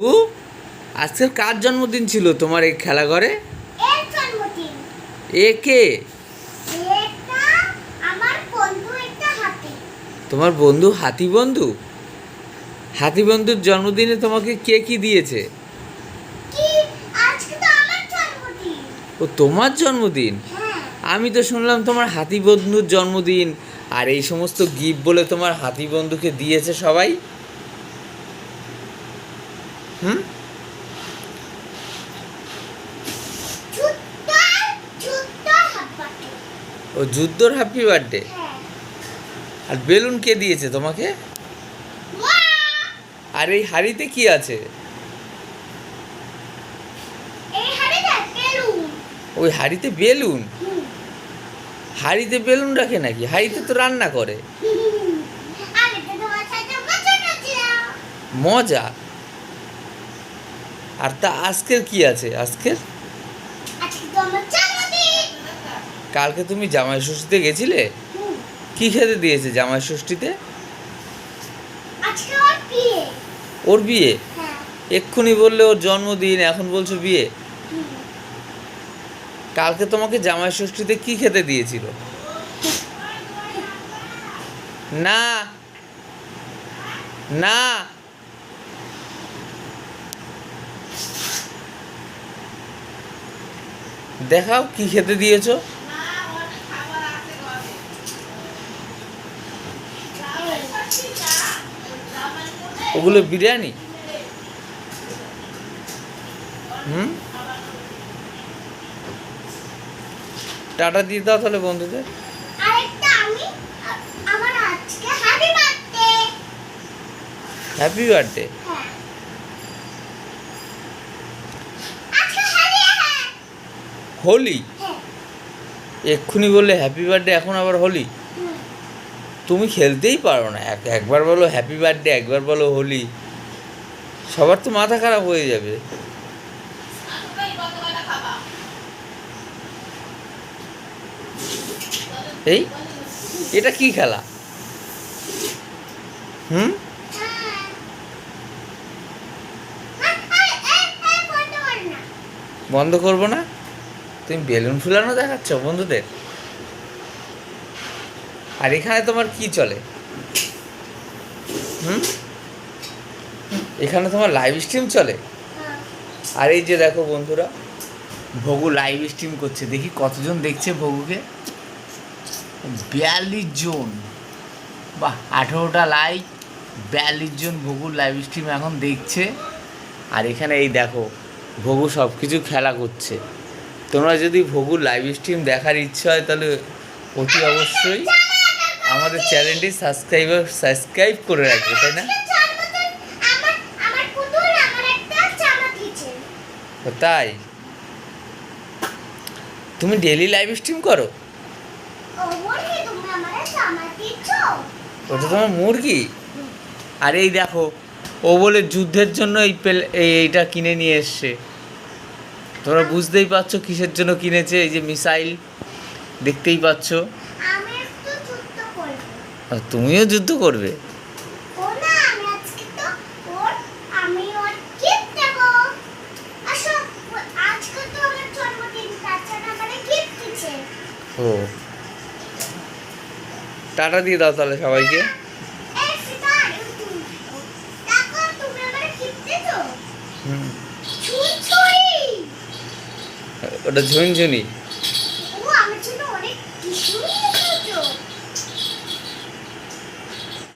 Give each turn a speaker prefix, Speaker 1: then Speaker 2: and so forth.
Speaker 1: ও আজকের কার জন্মদিন ছিল তোমার এই খেলাঘরে এ কে? তোমার বন্ধু হাতি বন্ধু? হাতি বন্ধুর জন্মদিনে তোমাকে কে কি দিয়েছে? ও তোমার জন্মদিন?
Speaker 2: হ্যাঁ।
Speaker 1: আমি তো শুনলাম তোমার হাতি বন্ধুর জন্মদিন আর এই সমস্ত গিফট বলে তোমার হাতি বন্ধুকে দিয়েছে সবাই হুম
Speaker 2: যুদ্ধ যুদ্ধ হাব্বাতে
Speaker 1: ও যুদ্ধর হ্যাপি বার্থডে আর বেলুন কে দিয়েছে তোমাকে? আর এই হাড়িতে কি আছে? ওই হাড়িতে বেলুন। হাড়িতে বেলুন রাখে নাকি? হাড়িতে তো রান্না করে।
Speaker 2: মজা?
Speaker 1: আর তা আজকের কি আছে? আজকের
Speaker 2: আজকে তো আমার জন্মদিন
Speaker 1: কালকে তুমি জামাই ষষ্ঠীতে গেছিলে? কি খেতে দিয়েছে জামাই ষষ্ঠীতে? ওর বিয়ে।
Speaker 2: হ্যাঁ।
Speaker 1: এক্ষুনি বললে ওর জন্মদিন এখন বলছো বিয়ে? কালকে তোমাকে জামাই ষষ্ঠীতে কি খেতে দিয়েছিল? না। না। দেখাও কি খেতে দিয়েছ? ওগুলো বিরিয়ানি? হুম? টাটা দিয়ে দাও তাহলে বন্ধুদের।
Speaker 2: হ্যাপি বার্থডে হ্যাঁ।
Speaker 1: হোলি?
Speaker 2: হ্যাঁ।
Speaker 1: এক্ষুনি বললে হ্যাপি বার্থডে এখন আবার হোলি। তুমি খেলতেই পারো না। এক একবার বলো হ্যাপি বার্থডে একবার বলো হোলি। সবার তো মাথা খারাপ হয়ে যাবে। এই, এটা কি খেলা? হুম?
Speaker 2: বন্ধ
Speaker 1: করব না? তুমি বেলুন ফুলানো দেখাচ্ছ বন্ধুদের? আর এখানে তোমার কি চলে? হুম? এখানে তোমার লাইভ স্ট্রিম চলে?
Speaker 2: হ্যাঁ।
Speaker 1: আর এই যে দেখো বন্ধুরা ভগু লাইভ স্ট্রিম করছে। দেখি কতজন দেখছে ভগুকে? বিয়াল্লিশ জন। বাহ আঠেরোটা লাইক বিয়াল্লিশ জন ভগুর লাইভ স্ট্রিম এখন দেখছে। আর এখানে এই দেখো ভগু সব কিছু খেলা করছে। তোমরা যদি ভগুর লাইভ স্ট্রিম দেখার ইচ্ছে হয় তাহলে অতি অবশ্যই আমাদের চ্যানেলটি সাবস্ক্রাইবার সাবস্ক্রাইব করে রাখবে তাই না? তাই? তুমি ডেলি লাইভ স্ট্রিম করো? ওটা তোমার মুরগি? আর এই দেখো ও বলে যুদ্ধের জন্য এই এইটা কিনে নিয়ে এসছে। তোমরা বুঝতেই পারছ কিসের জন্য কিনেছে এই যে মিসাইল দেখতেই পাচ্ছ
Speaker 2: আমি একটু যুদ্ধ করব
Speaker 1: আর তুমিও যুদ্ধ করবে।
Speaker 2: ও
Speaker 1: টাটা দিয়ে দাও তাহলে সবাইকে। ওটা ঝুনঝুনি।